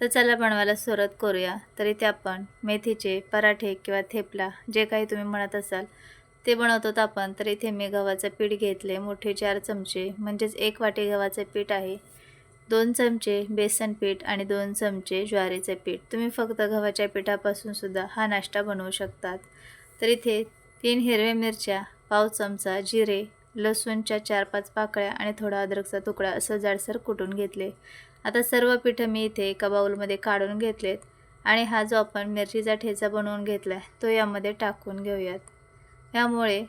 तर चला बनवायला सुरुवात करूया. तर इथे आपण मेथीचे पराठे किंवा थेपला जे काही तुम्ही म्हणत असाल ते बनवतो आपण. तर इथे मी गव्हाचं पीठ घेतले मोठे चार चमचे म्हणजेच एक वाटी गव्हाचं पीठ आहे. दोन चमचे बेसन पीठ आणि दोन चमचे ज्वारीचे पीठ. तुम्ही फक्त गव्हाच्या पिठापासून सुद्धा हा नाश्ता बनवू शकतात. तर इथे तीन हिरव्या मिरच्या पाव चमचा जिरे लसूणच्या चार पाच पाकळ्या आणि थोडा अद्रकचा तुकडा असं जाडसर कुटून घेतले. आता सर्व पिठं मी इथे एका बाऊलमध्ये काढून घेतलेत आणि हा जो आपण मिरचीचा ठेचा बनवून घेतला आहे तो यामध्ये टाकून घेऊयात. यामुळे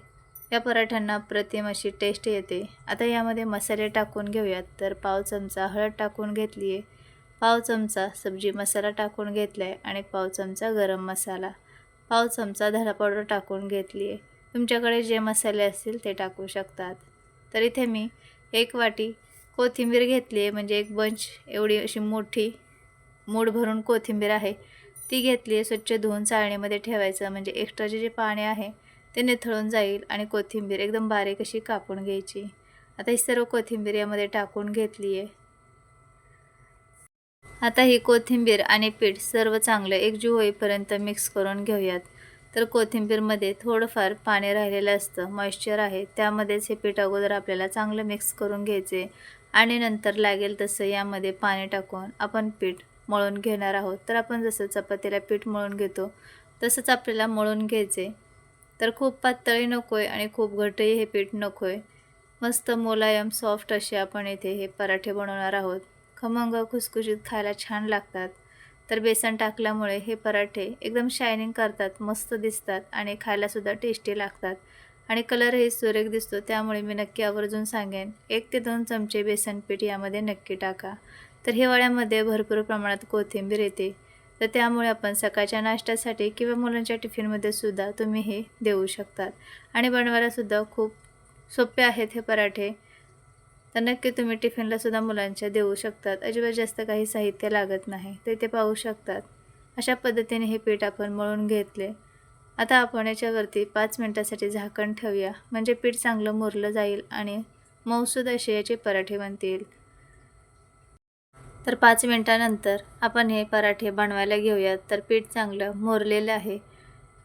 या पराठ्यांना प्रतिम अशी टेस्ट येते. आता यामध्ये मसाले टाकून घेऊयात. तर पाव चमचा हळद टाकून घेतली आहे पाव चमचा सब्जी मसाला टाकून घेतला आहे आणि पाव चमचा गरम मसाला पाव चमचा धडा पावडर टाकून घेतली आहे तुमच्याकडे जे मसाले असतील ते टाकू शकतात. तर इथे मी एक वाटी कोथिंबीर घेतली आहे. म्हणजे एक बंच एवढी अशी मोठी मूड भरून कोथिंबीर आहे. ती घेतली आहे. स्वच्छ धुवून चाळणीमध्ये ठेवायचं. म्हणजे एक्स्ट्राचे जे पाणी आहे ते निथळून जाईल आणि कोथिंबीर एकदम बारीक अशी कापून घ्यायची. आता ही सर्व कोथिंबीर यामध्ये टाकून घेतली आहे. आता ही कोथिंबीर आणि पीठ सर्व चांगलं एकजीव होईपर्यंत मिक्स करून घेऊयात. तर कोथिंबीरमध्ये थोडंफार पाणी राहिलेलं असतं मॉइश्चर आहे. त्यामध्येच हे पीठ अगोदर आपल्याला चांगलं मिक्स करून घ्यायचे आणि नंतर लागेल तसं यामध्ये पाणी टाकून आपण पीठ मळून घेणार आहोत. तर आपण जसं चपातीला पीठ मळून घेतो तसंच आपल्याला मळून घ्यायचे. तर खूप पातळी नको आहे आणि खूप घटही हे पीठ नको आहे मस्त मुलायम सॉफ्ट असे आपण इथे हे पराठे बनवणार आहोत. खमंग खुसखुशीत खायला छान लागतात. तर बेसन टाकल्यामुळे हे पराठे एकदम शायनिंग करतात मस्त दिसतात आणि खायलासुद्धा टेस्टी लागतात. आणि कलरही सुरेख दिसतो त्यामुळे मी नक्की आवर्जून सांगेन एक ते दोन चमचे बेसन पीठ यामध्ये नक्की टाका. तर हिवाळ्यामध्ये भरपूर प्रमाणात कोथिंबीर येते तर त्यामुळे आपण सकाळच्या नाश्त्यासाठी किंवा मुलांच्या टिफिनमध्ये सुद्धा तुम्ही हे देऊ शकतात. आणि बनवायलासुद्धा खूप सोपे आहेत हे पराठे. तर नक्की तुम्ही टिफिनला सुद्धा मुलांच्या देऊ शकतात. अजिबात जास्त काही साहित्य लागत नाही ते ते पाहू शकतात. अशा पद्धतीने हे पीठ आपण मळून घेतले. आता आपण याच्यावरती पाच मिनटासाठी झाकण ठेवूया. म्हणजे पीठ चांगलं मुरलं जाईल आणि मऊसूद असे याचे पराठे बनतील. तर पाच मिनटानंतर आपण हे पराठे बनवायला घेऊयात. तर पीठ चांगलं मोरलेलं आहे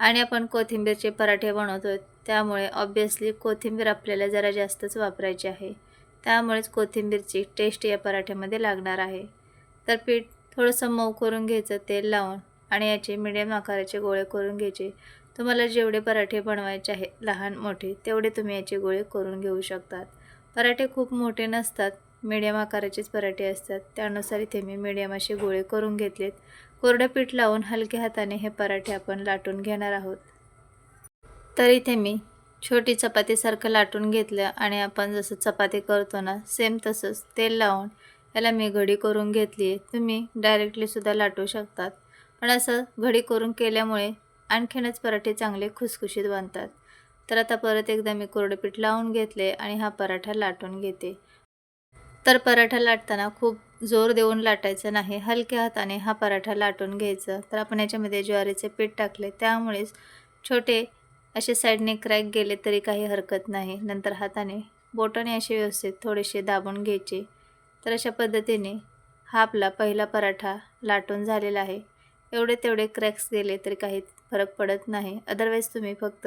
आणि आपण कोथिंबीरचे पराठे बनवतो त्यामुळे ऑब्वियसली कोथिंबीर आपल्याला जरा जास्तच वापरायची आहे. त्यामुळेच कोथिंबीरची टेस्ट या पराठ्यामध्ये लागणार आहे. तर पीठ थोडंसं मऊ करून घ्यायचं तेल लावून आणि याचे मिडियम आकाराचे गोळे करून घ्यायचे. तुम्हाला जेवढे पराठे बनवायचे आहे लहान मोठे तेवढे तुम्ही याचे गोळे करून घेऊ शकतात. पराठे खूप मोठे नसतात मीडियम आकाराचेच पराठे असतात. त्यानुसार इथे मी मीडियम असे गोळे करून घेतलेत. कोरडं पीठ लावून हलक्या हाताने हे पराठे आपण लाटून घेणार आहोत. तर इथे मी छोटी चपातीसारखं लाटून घेतलं आणि आपण जसं चपाती करतो ना सेम तसंच तेल लावून याला मी घडी करून घेतली आहे. तुम्ही डायरेक्टलीसुद्धा लाटू शकतात. पण असं घडी करून केल्यामुळे आणखीनच पराठे चांगले खुसखुशीत बनतात. तर आता परत एकदा मी कोरडपीठ लावून घेतले आणि हा पराठा लाटून घेते. तर पराठा लाटताना खूप जोर देऊन लाटायचं नाही हलक्या हाताने हा पराठा लाटून घ्यायचा. तर आपण याच्यामध्ये ज्वारीचे पीठ टाकले त्यामुळेच छोटे असे साईडने क्रॅक गेले तरी काही हरकत नाही. नंतर हाताने बोटाने असे व्यवस्थित थोडेसे दाबून घ्यायचे. तर अशा पद्धतीने हा आपला पहिला पराठा लाटून झालेला आहे. एवढे तेवढे क्रॅक्स गेले तरी काही फरक पडत नाही. अदरवाईज तुम्ही फक्त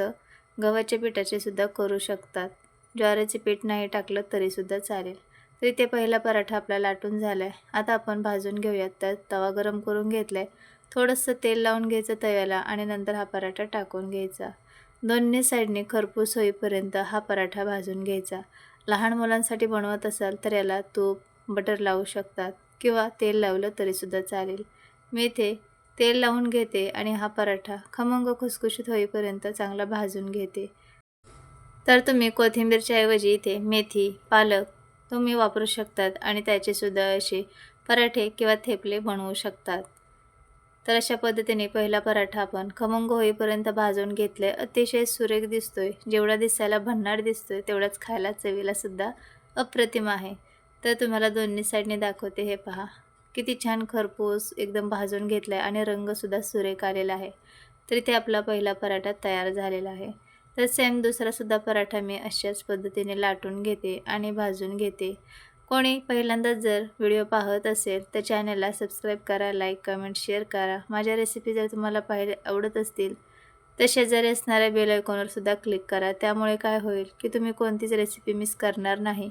गव्हाच्या पिठाचे सुद्धा करू शकतात. ज्वारीचे पीठ नाही टाकलं तरीसुद्धा चालेल. तरी ते पहिला पराठा आपला लाटून झाला आहे आता आपण भाजून घेऊयात. तर तवा गरम करून घेतला आहे थोडंसं तेल लावून घ्यायचं तव्याला आणि नंतर हा पराठा टाकून घ्यायचा. दोन्ही साईडने खरपूस होईपर्यंत हा पराठा भाजून घ्यायचा. लहान मुलांसाठी बनवत असाल तर याला तूप बटर लावू शकतात किंवा तेल लावलं तरीसुद्धा चालेल. मी इथे तेल लावून घेते आणि हा पराठा खमंग खुसखुशीत होईपर्यंत चांगला भाजून घेते. तर तुम्ही कोथिंबीरच्या ऐवजी इथे मेथी पालक तुम्ही वापरू शकतात आणि त्याचेसुद्धा असे पराठे किंवा थेपले बनवू शकतात. तर अशा पद्धतीने पहिला पराठा आपण खमंग होईपर्यंत भाजून घेतले. अतिशय सुरेख दिसतोय. जेवढा दिसायला भन्नाट दिसतोय तेवढाच खायला चवीला सुद्धा अप्रतिम आहे. तर तुम्हाला दोन्ही साईडने दाखवते हे पहा. किती छान खरपूस एकदम भाजून घेतला आहे आणि रंगसुद्धा सुरेख आलेला आहे. तर इथे आपला पहिला पराठा तयार झालेला आहे. तर सेम दुसरासुद्धा पराठा मी अशाच पद्धतीने लाटून घेते आणि भाजून घेते. कोणी पहिल्यांदाच जर व्हिडिओ पाहत असेल तर चॅनलला सबस्क्राईब करा लाईक कमेंट शेअर करा. माझ्या रेसिपी जर तुम्हाला पाहिले आवडत असतील तर शेजारी असणाऱ्या बेल आयकॉनवर सुद्धा क्लिक करा. त्यामुळे काय होईल की तुम्ही कोणतीच रेसिपी मिस करणार नाही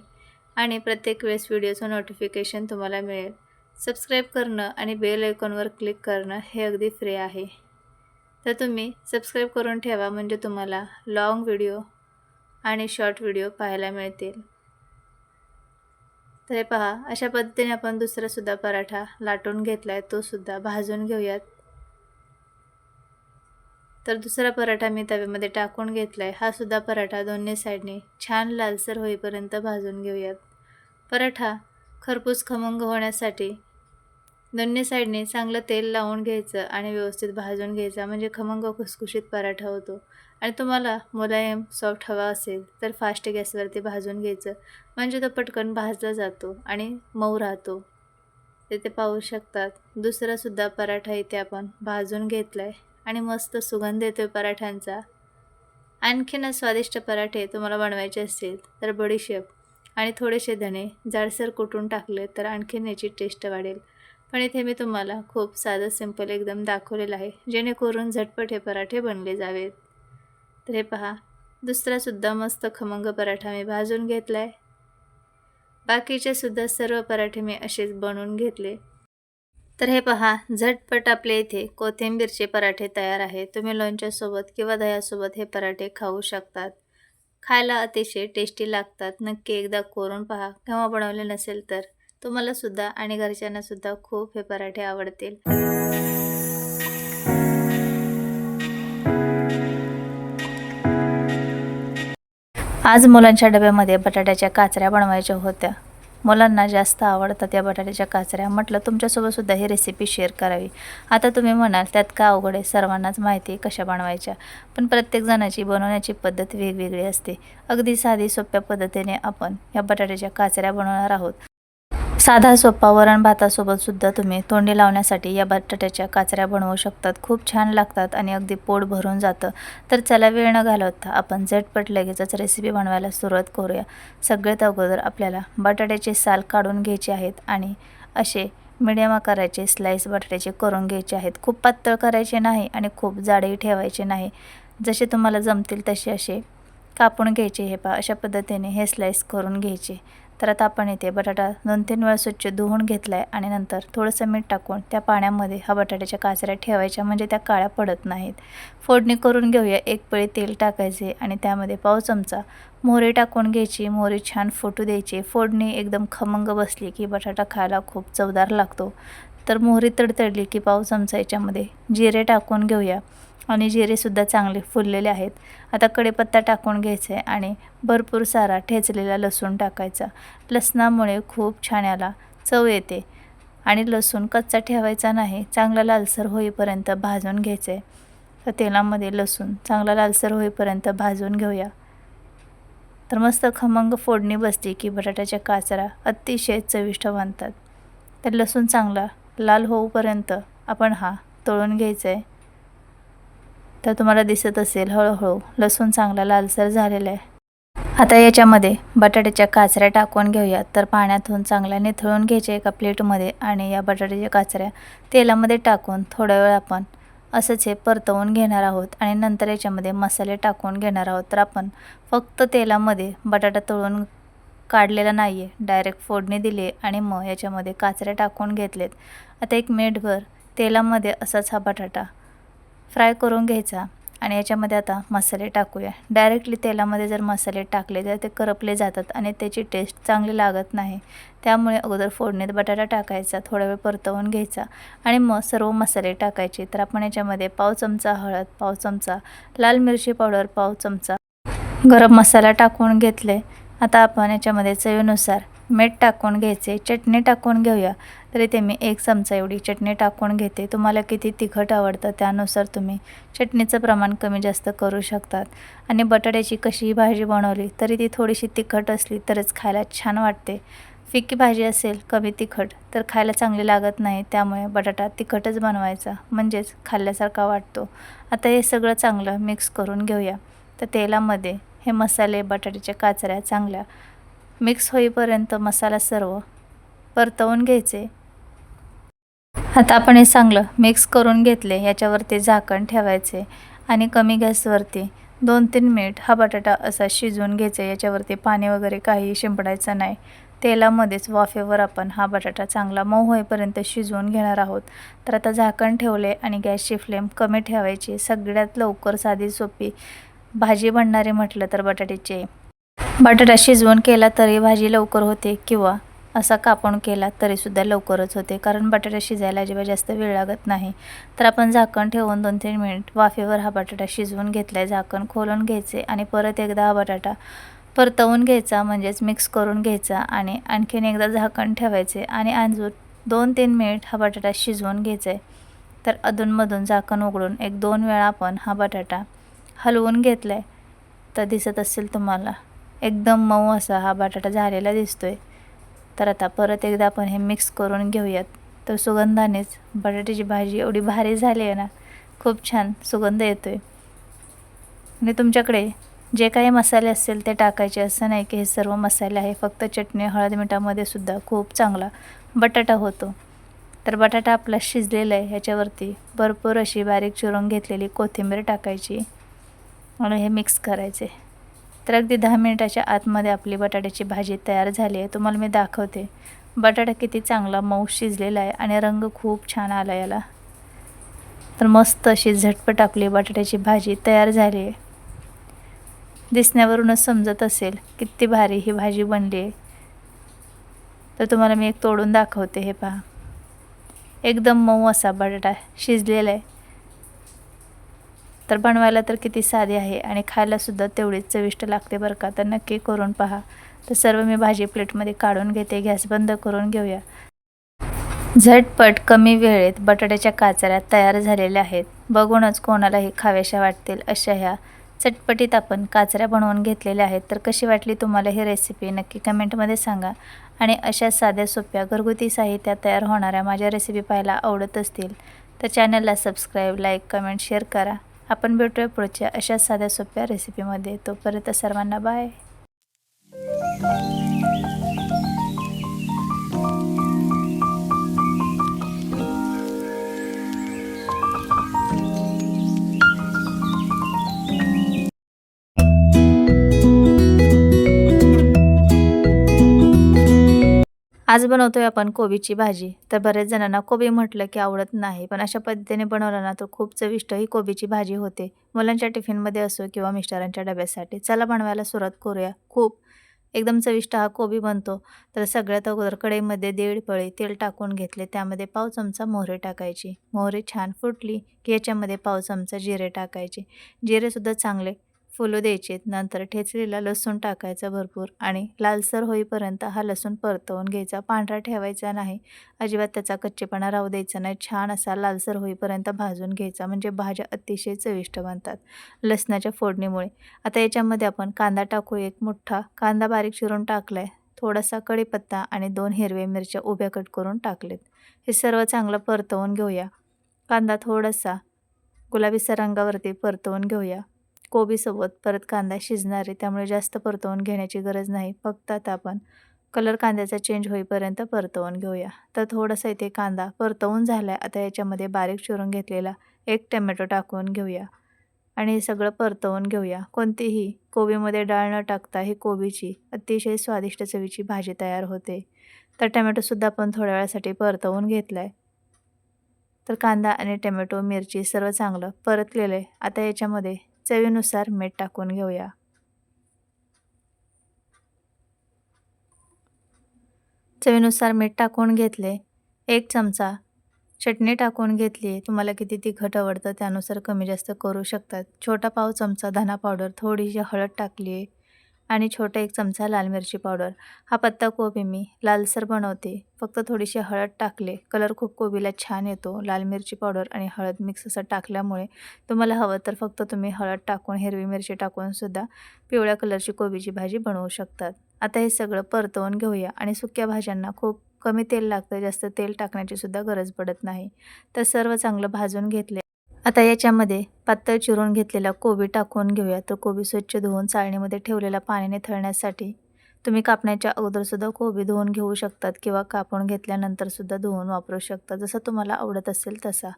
आणि प्रत्येक वेळेस व्हिडिओचं नोटिफिकेशन तुम्हाला मिळेल. सबस्क्राईब करणं आणि बेल आयकॉनवर क्लिक करणं हे अगदी फ्री आहे. तर तुम्ही सबस्क्राईब करून ठेवा म्हणजे तुम्हाला लाँग व्हिडिओ आणि शॉर्ट व्हिडिओ पाहायला मिळतील. तर हे पहा अशा पद्धतीने आपण दुसरासुद्धा पराठा लाटून घेतला आहे तोसुद्धा भाजून घेऊयात. तर दुसरा पराठा मी तव्यामध्ये टाकून घेतला आहे हा सुद्धा पराठा दोन्ही साईडने छान लालसर होईपर्यंत भाजून घेऊयात. पराठा खरपूस खमंग होण्यासाठी दोन्ही साईडने चांगलं तेल लावून घ्यायचं आणि व्यवस्थित भाजून घ्यायचा. म्हणजे खमंग खुसखुशीत पराठा होतो. आणि तुम्हाला मुलायम सॉफ्ट हवा असेल तर फास्ट गॅसवरती भाजून घ्यायचं. म्हणजे तो पटकन भाजला जातो आणि मऊ राहतो. तिथे पाहू शकतात दुसरासुद्धा पराठा इथे आपण भाजून घेतला आहे आणि मस्त सुगंध येतो पराठ्यांचा. आणखीन स्वादिष्ट पराठे तुम्हाला बनवायचे असतील तर बडीशेप आणि थोडेसे धणे जाडसर कुटून टाकले तर आणखीन याची टेस्ट वाढेल. पण इथे मी तुम्हाला खूप साधं सिंपल एकदम दाखवलेलं आहे जेणेकरून झटपट हे पराठे बनले जावेत. तर हे पहा दुसरासुद्धा मस्त खमंग पराठा मी भाजून घेतला आहे बाकीचेसुद्धा सर्व पराठे मी असेच बनवून घेतले. तर हे पहा झटपट आपल्या इथे कोथिंबीरचे पराठे तयार आहे तुम्ही लोणच्यासोबत किंवा दह्यासोबत हे पराठे खाऊ शकतात. खायला अतिशय टेस्टी लागतात. नक्की एकदा कोरून पहा. केव्हा बनवले नसेल तर तुम्हाला सुद्धा आणि घरच्यांनासुद्धा खूप हे पराठे आवडतील. आज मुलांच्या डब्यामध्ये बटाट्याच्या काचऱ्या बनवायच्या होत्या. मुलांना जास्त आवडतात या बटाट्याच्या काचऱ्या. म्हटलं तुमच्यासोबत सुद्धा ही रेसिपी शेअर करावी. आता तुम्ही म्हणाल त्यात का अवघड आहे? सर्वांनाच माहिती आहे कशा बनवायच्या. पण प्रत्येकजणाची बनवण्याची पद्धत वेगवेगळी असते. अगदी साधी सोप्या पद्धतीने आपण या बटाट्याच्या काचऱ्या बनवणार आहोत. साधा सोपा वरण भातासोबत सुद्धा तुम्ही तोंडी लावण्यासाठी या बटाट्याच्या काचऱ्या बनवू शकतात. खूप छान लागतात आणि अगदी पोट भरून जातं. तर चला वेळ न घालवता आपण झटपट लगेचच रेसिपी बनवायला सुरुवात करूया. सगळ्यात अगोदर आपल्याला बटाट्याचे साल काढून घ्यायचे आहेत आणि असे मिडियम आकाराचे स्लाईस बटाट्याचे करून घ्यायचे आहेत. खूप पातळ करायचे नाही आणि खूप जाडेही ठेवायचे नाही. जसे तुम्हाला जमतील तसे असे कापून घ्यायचे हे पा अशा पद्धतीने हे स्लाईस करून घ्यायचे. तर आता आपण इथे बटाटा दोन तीन वेळा स्वच्छ धुवून घेतला आहे आणि नंतर थोडंसं मीठ टाकून त्या पाण्यामध्ये हा बटाट्याच्या काचऱ्या ठेवायच्या म्हणजे त्या काळ्या पडत नाहीत. फोडणी करून घेऊया. एक पळी तेल टाकायचे आणि त्यामध्ये पाव चमचा मोहरी टाकून घ्यायची. मोहरी छान फुटू द्यायची. फोडणी एकदम खमंग बसली की बटाटा खायला खूप चवदार लागतो. तर मोहरी तडतडली की पाव चमचा याच्यामध्ये जिरे टाकून घेऊया. आणि जिरेसुद्धा चांगले फुललेले आहेत. आता कडेपत्ता टाकून घ्यायचा आहे आणि भरपूर सारा ठेचलेला लसूण टाकायचा. लसणामुळे खूप छान याला चव येते आणि लसूण कच्चा ठेवायचा नाही चांगला लालसर होईपर्यंत भाजून घ्यायचं आहे तर तेलामध्ये लसूण चांगला लालसर होईपर्यंत भाजून घेऊया. तर मस्त खमंग फोडणी बसली की बटाट्याच्या काचरा अतिशय चविष्ट बनतात. तर लसूण चांगला लाल होऊपर्यंत आपण हा तळून घ्यायचा आहे तर तुम्हाला दिसत असेल हळूहळू. लसूण चांगला लालसर झालेला आहे. आता याच्यामध्ये बटाट्याच्या काचऱ्या टाकून घेऊयात तर पाण्यातून चांगल्या निथळून घ्यायच्या एका प्लेटमध्ये आणि या बटाट्याच्या काचऱ्या तेलामध्ये टाकून थोडा वेळ आपण असंच हे परतवून घेणार आहोत आणि नंतर याच्यामध्ये मसाले टाकून घेणार आहोत. तर आपण फक्त तेलामध्ये बटाटा तळून काढलेला नाही आहे डायरेक्ट फोडणी दिली आणि मग याच्यामध्ये काचऱ्या टाकून घेतलेत. आता एक मिनिटभर तेलामध्ये असाच हा बटाटा फ्राय करून घ्यायचा आणि याच्यामध्ये आता मसाले टाकूया. डायरेक्टली तेलामध्ये जर मसाले टाकले तर ते करपले जातात आणि त्याची टेस्ट चांगली लागत नाही. त्यामुळे अगोदर फोडणीत बटाटा टाकायचा थोडा वेळ परतवून घ्यायचा आणि मग सर्व मसाले टाकायचे. तर आपण याच्यामध्ये पाव चमचा हळद पाव चमचा लाल मिरची पावडर पाव चमचा गरम मसाला टाकून घेतले. आता आपण याच्यामध्ये चवीनुसार मीठ टाकून घ्यायचे चटणी टाकून घेऊया. तर इथे मी एक चमचा एवढी चटणी टाकून घेते. तुम्हाला किती तिखट आवडतं त्यानुसार तुम्ही चटणीचं प्रमाण कमी जास्त करू शकतात. आणि बटाट्याची कशीही भाजी बनवली तरी ती थोडीशी तिखट असली तरच खायला छान वाटते. फिक्की भाजी असेल कमी तिखट तर खायला चांगली लागत नाही त्यामुळे बटाटा तिखटच बनवायचा म्हणजेच खाल्ल्यासारखा वाटतो. आता हे सगळं चांगलं मिक्स करून घेऊया. तर तेलामध्ये हे मसाले बटाट्याच्या काचऱ्या चांगल्या मिक्स होईपर्यंत मसाला सर्व परतवून घ्यायचे. आता आपण हे चांगलं मिक्स करून घेतले याच्यावरती झाकण ठेवायचे आणि कमी गॅसवरती दोन तीन मिनिट हा बटाटा असा शिजवून घ्यायचा याच्यावरती पाणी वगैरे काही शिंपडायचं नाही. तेलामध्येच वाफेवर आपण हा बटाटा चांगला मऊ होईपर्यंत शिजवून घेणार आहोत. तर आता झाकण ठेवले आणि गॅसची फ्लेम कमी ठेवायची. सगळ्यात लवकर साधी सोपी भाजी बनणारी म्हटलं तर बटाट्याची बटाटा शिजवून केला तरी भाजी लवकर होते किंवा असा कापून केला तरीसुद्धा लवकरच होते. कारण बटाटा शिजायला अजिबात जास्त वेळ लागत नाही. तर आपण झाकण ठेवून दोन तीन मिनिट वाफेवर हा बटाटा शिजवून घेतला आहे झाकण खोलून घ्यायचे आणि परत एकदा हा बटाटा परतवून घ्यायचा म्हणजेच मिक्स करून घ्यायचा आणि आणखीन एकदा झाकण ठेवायचे आणि अजून दोन तीन मिनिट हा बटाटा शिजवून घ्यायचा. आहे तर अधूनमधून झाकण उघडून एक दोन वेळा आपण हा बटाटा हलवून घेतला आहे तर दिसत असेल तुम्हाला. एकदम मऊ असा हा बटाटा झालेला दिसतोय. तर आता परत एकदा आपण हे मिक्स करून घेऊयात. तर सुगंधानेच. बटाट्याची भाजी एवढी भारी झाली आहे ना खूप छान सुगंध येतो आहे आणि तुमच्याकडे जे काही मसाले असतील ते टाकायचे. असं नाही की हे सर्व मसाले आहे. फक्त चटणी हळद मिठामध्ये सुद्धा खूप चांगला बटाटा होतो. तर बटाटा आपला शिजलेला आहे. ह्याच्यावरती भरपूर अशी बारीक चिरून घेतलेली कोथिंबीर टाकायची आणि हे मिक्स करायचे. तर अगदी दहा मिनिटाच्या आतमध्ये आपली बटाट्याची भाजी तयार झाली आहे. तुम्हाला मी दाखवते. बटाटा किती चांगला मऊ शिजलेला आहे आणि रंग खूप छान आला याला. तर मस्त अशी झटपट आपली बटाट्याची भाजी तयार झाली आहे. दिसण्यावरूनच समजत असेल किती भारी ही भाजी बनली आहे. तर तुम्हाला मी एक तोडून दाखवते हे पहा. एकदम मऊ असा बटाटा शिजलेला आहे. तर बनवायला तर किती साधी आहे आणि खायलासुद्धा तेवढीच चविष्ट लागते बरं का. तर नक्की करून पहा. तर सर्व मी भाजी प्लेटमध्ये काढून घेते. गॅस बंद करून घेऊया. झटपट कमी वेळेत बटाट्याच्या काचऱ्या तयार झालेल्या आहेत. बघूनच कोणालाही खाव्याशा वाटतील अशा ह्या चटपटीत आपण काचऱ्या बनवून घेतलेल्या आहेत. तर कशी वाटली तुम्हाला ही रेसिपी नक्की कमेंटमध्ये सांगा. आणि अशा साध्या सोप्या घरगुती साहित्यात तयार होणाऱ्या माझ्या रेसिपी पाहायला आवडत असतील तर चॅनलला सबस्क्राईब लाईक कमेंट शेअर करा. आपण भेटूया पुढच्या अशा साध्या सोप्या रेसिपीमध्ये तोपर्यंत सर्वांना बाय आज बनवतोय आपण कोबीची भाजी. तर बऱ्याच जणांना कोबी म्हटलं की आवडत नाही पण अशा पद्धतीने बनवलं ना तर खूप चविष्ट ही कोबीची भाजी होते. मुलांच्या टिफिनमध्ये असो किंवा मिस्टरांच्या डब्यासाठी. चला बनवायला सुरुवात करूया. खूप एकदम चविष्ट हा कोबी बनतो. तर सगळ्यात अगोदर कढईमध्ये दीड पळी तेल टाकून घेतले. त्यामध्ये पाव चमचा मोहरी टाकायची. मोहरी छान फुटली की याच्यामध्ये पाव चमचा जिरे टाकायचे. जिरेसुद्धा चांगले फुलू द्यायचे नंतर ठेचलेला लसूण टाकायचा भरपूर आणि लालसर होईपर्यंत हा लसूण परतवून घ्यायचा. पांढरा ठेवायचा नाही. अजिबात त्याचा कच्चेपणा राहू द्यायचा नाही. छान असा लालसर होईपर्यंत भाजून घ्यायचा. म्हणजे भाज्या अतिशय चविष्ट बनतात लसणाच्या फोडणीमुळे. आता याच्यामध्ये आपण कांदा टाकू एक मोठा कांदा बारीक चिरून टाकला आहे थोडासा कढीपत्ता आणि दोन हिरव्या मिरच्या उभ्या कट करून टाकलेत. हे सर्व चांगलं परतवून घेऊया. कांदा थोडासा गुलाबीचा रंगावरती परतवून घेऊया. कोबीसोबत परत कांदा शिजणार आहे त्यामुळे जास्त परतवून घेण्याची गरज नाही. फक्त आता आपण कलर कांद्याचा चेंज होईपर्यंत परतवून घेऊया. तर थोडंसं इथे कांदा परतवून झाला आहे आता याच्यामध्ये बारीक चिरून घेतलेला एक टमॅटो टाकून घेऊया. आणि हे सगळं परतवून घेऊया. कोणतीही कोबीमध्ये डाळ न टाकता ही कोबीची अतिशय स्वादिष्ट चवीची भाजी तयार होते. तर टमॅटोसुद्धा आपण थोड्या वेळासाठी परतवून घेतला आहे तर कांदा आणि टमॅटो मिरची सर्व चांगलं परतलेलं आहे. आता याच्यामध्ये चवीनुसार मीठ टाकून घेऊया. चवीनुसार मीठ टाकून घेतले. एक चमचा चटणी टाकून घेतली. तुम्हाला किती तिखट आवडतं त्यानुसार कमी जास्त करू शकतात. छोटा पाव चमचा धना पावडर थोडीशी हळद टाकली. आहे आणि छोटा एक चमचा लाल मिरची पावडर. हा पत्ता कोबी मी लालसर बनवते. फक्त थोडीशी हळद टाकले. कलर खूप कोबीला छान येतो. लाल मिरची पावडर आणि हळद मिक्स असं टाकल्यामुळे तुम्हाला हवं तर फक्त तुम्ही हळद टाकून हिरवी मिरची टाकूनसुद्धा पिवळ्या कलरची कोबीची भाजी बनवू शकतात. आता हे सगळं परतवून घेऊया आणि सुक्या भाज्यांना खूप कमी तेल लागतं. जास्त तेल टाकण्याची सुद्धा गरज पडत नाही. तर सर्व चांगलं भाजून घेतले. आता याच्यामध्ये पातळ चिरून घेतलेला कोबी टाकून घेऊया. तर कोबी स्वच्छ धुवून चाळणीमध्ये ठेवलेला पाण्याने थळण्यासाठी तुम्ही कापण्याच्या अगोदरसुद्धा कोबी धुवून घेऊ शकतात किंवा कापून घेतल्यानंतरसुद्धा धुवून वापरू शकता. जसं तुम्हाला आवडत असेल तसा.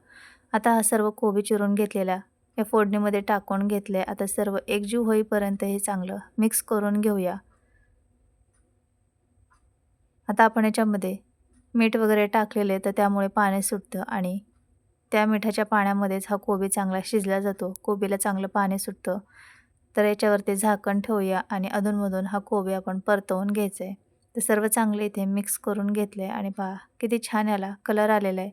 आता हा सर्व कोबी चिरून घेतलेला या फोडणीमध्ये टाकून घेतले आता सर्व एकजीव होईपर्यंत हे चांगलं मिक्स करून घेऊया. आता आपण याच्यामध्ये मीठ वगैरे टाकलेले तर त्यामुळे पाणी सुटतं आणि त्या मिठाच्या पाण्यामध्येच हा कोबी चांगला शिजला जातो. कोबीला चांगलं पाणी सुटतं. तर याच्यावरती झाकण ठेवूया आणि अधूनमधून हा कोबी आपण परतवून घ्यायचं आहे तर सर्व चांगले इथे मिक्स करून घेतले आणि पहा किती छान याला कलर आलेला आहे.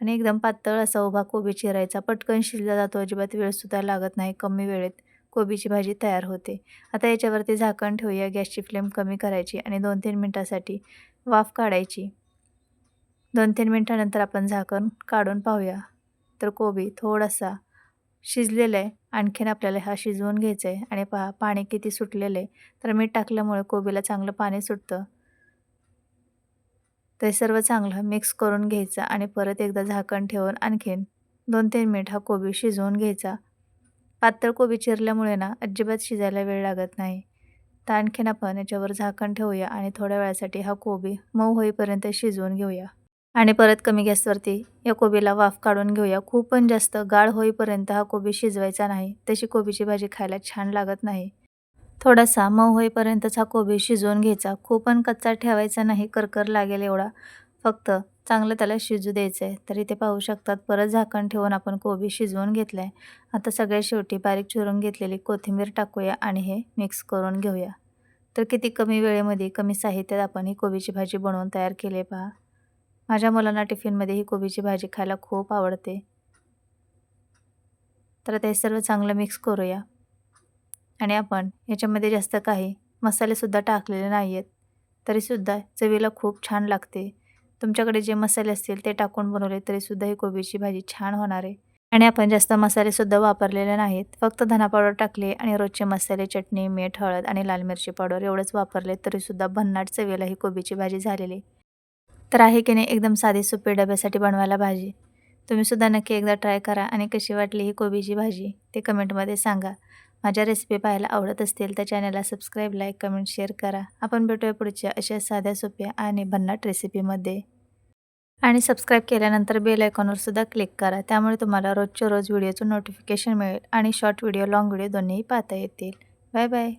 आणि एकदम पातळ असा उभा कोबी चिरायचा. पटकन शिजला जातो. अजिबात वेळसुद्धा लागत नाही. कमी वेळेत कोबीची भाजी तयार होते. आता याच्यावरती झाकण ठेवूया. गॅसची फ्लेम कमी करायची आणि दोन तीन मिनटासाठी वाफ काढायची. दोन तीन मिनटानंतर आपण झाकण काढून पाहूया. तर कोबी थोडासा शिजलेलं आहे. आणखीन आपल्याला हा शिजवून घ्यायचा आहे. आणि पहा पाणी किती सुटलेलं आहे. तर मीठ टाकल्यामुळे कोबीला चांगलं पाणी सुटतं. ते सर्व चांगलं मिक्स करून घ्यायचं आणि परत एकदा झाकण ठेवून आणखीन दोन तीन मिनिट हा कोबी शिजवून घ्यायचा. पातळ कोबी चिरल्यामुळे ना अजिबात शिजायला वेळ लागत नाही. तर आणखीन आपण याच्यावर झाकण ठेवूया आणि थोड्या वेळासाठी हा कोबी मऊ होईपर्यंत शिजवून घेऊया. आणि परत कमी गॅसवरती या कोबीला वाफ काढून घेऊया. खूप पण जास्त गाळ होईपर्यंत हा कोबी शिजवायचा नाही. तशी कोबीची भाजी खायला छान लागत नाही. थोडासा मऊ होईपर्यंतच हा कोबी शिजवून घ्यायचा. खूप पण कच्चा ठेवायचा नाही करकर लागेल एवढा. फक्त चांगलं त्याला शिजू द्यायचं आहे तर इथे पाहू शकतात परत झाकण ठेवून आपण कोबी शिजवून घेतलं आहे आता सगळ्या शेवटी बारीक चिरून घेतलेली कोथिंबीर टाकूया आणि हे मिक्स करून घेऊया. तर किती कमी वेळेमध्ये कमी साहित्यात आपण ही कोबीची भाजी बनवून तयार केली पहा. माझ्या मुलांना टिफिनमध्ये ही कोबीची भाजी खायला खूप आवडते. तर ते सर्व चांगलं मिक्स करूया. आणि आपण याच्यामध्ये जास्त काही मसालेसुद्धा टाकलेले नाही आहेत तरीसुद्धा चवीला खूप छान लागते. तुमच्याकडे जे मसाले असतील ते टाकून बनवले तरीसुद्धा ही कोबीची भाजी छान होणार आहे. आणि आपण जास्त मसालेसुद्धा वापरलेले नाहीत. फक्त धना पावडर टाकले आणि रोजचे मसाले चटणी मीठ हळद आणि लाल मिरची पावडर एवढंच वापरले तरीसुद्धा भन्नाट चवीला ही कोबीची भाजी झालेली तर आहे की नाही एकदम साधी सोपी डब्यासाठी बनवायला भाजी? तुम्हीसुद्धा नक्की एकदा ट्राय करा आणि कशी वाटली ही कोबीची भाजी ते कमेंटमध्ये सांगा. माझ्या रेसिपी पाहायला आवडत असतील तर चॅनलला सबस्क्राईब लाईक कमेंट शेअर करा. आपण भेटूया पुढच्या अशा साध्या सोप्या आणि भन्नाट रेसिपीमध्ये आणि सबस्क्राईब केल्यानंतर बेल आयकॉनवरसुद्धा क्लिक करा. त्यामुळे तुम्हाला रोजच्या रोज व्हिडिओचं नोटिफिकेशन मिळेल आणि शॉर्ट व्हिडिओ लाँग व्हिडिओ दोन्हीही पाहता येतील. Bye bye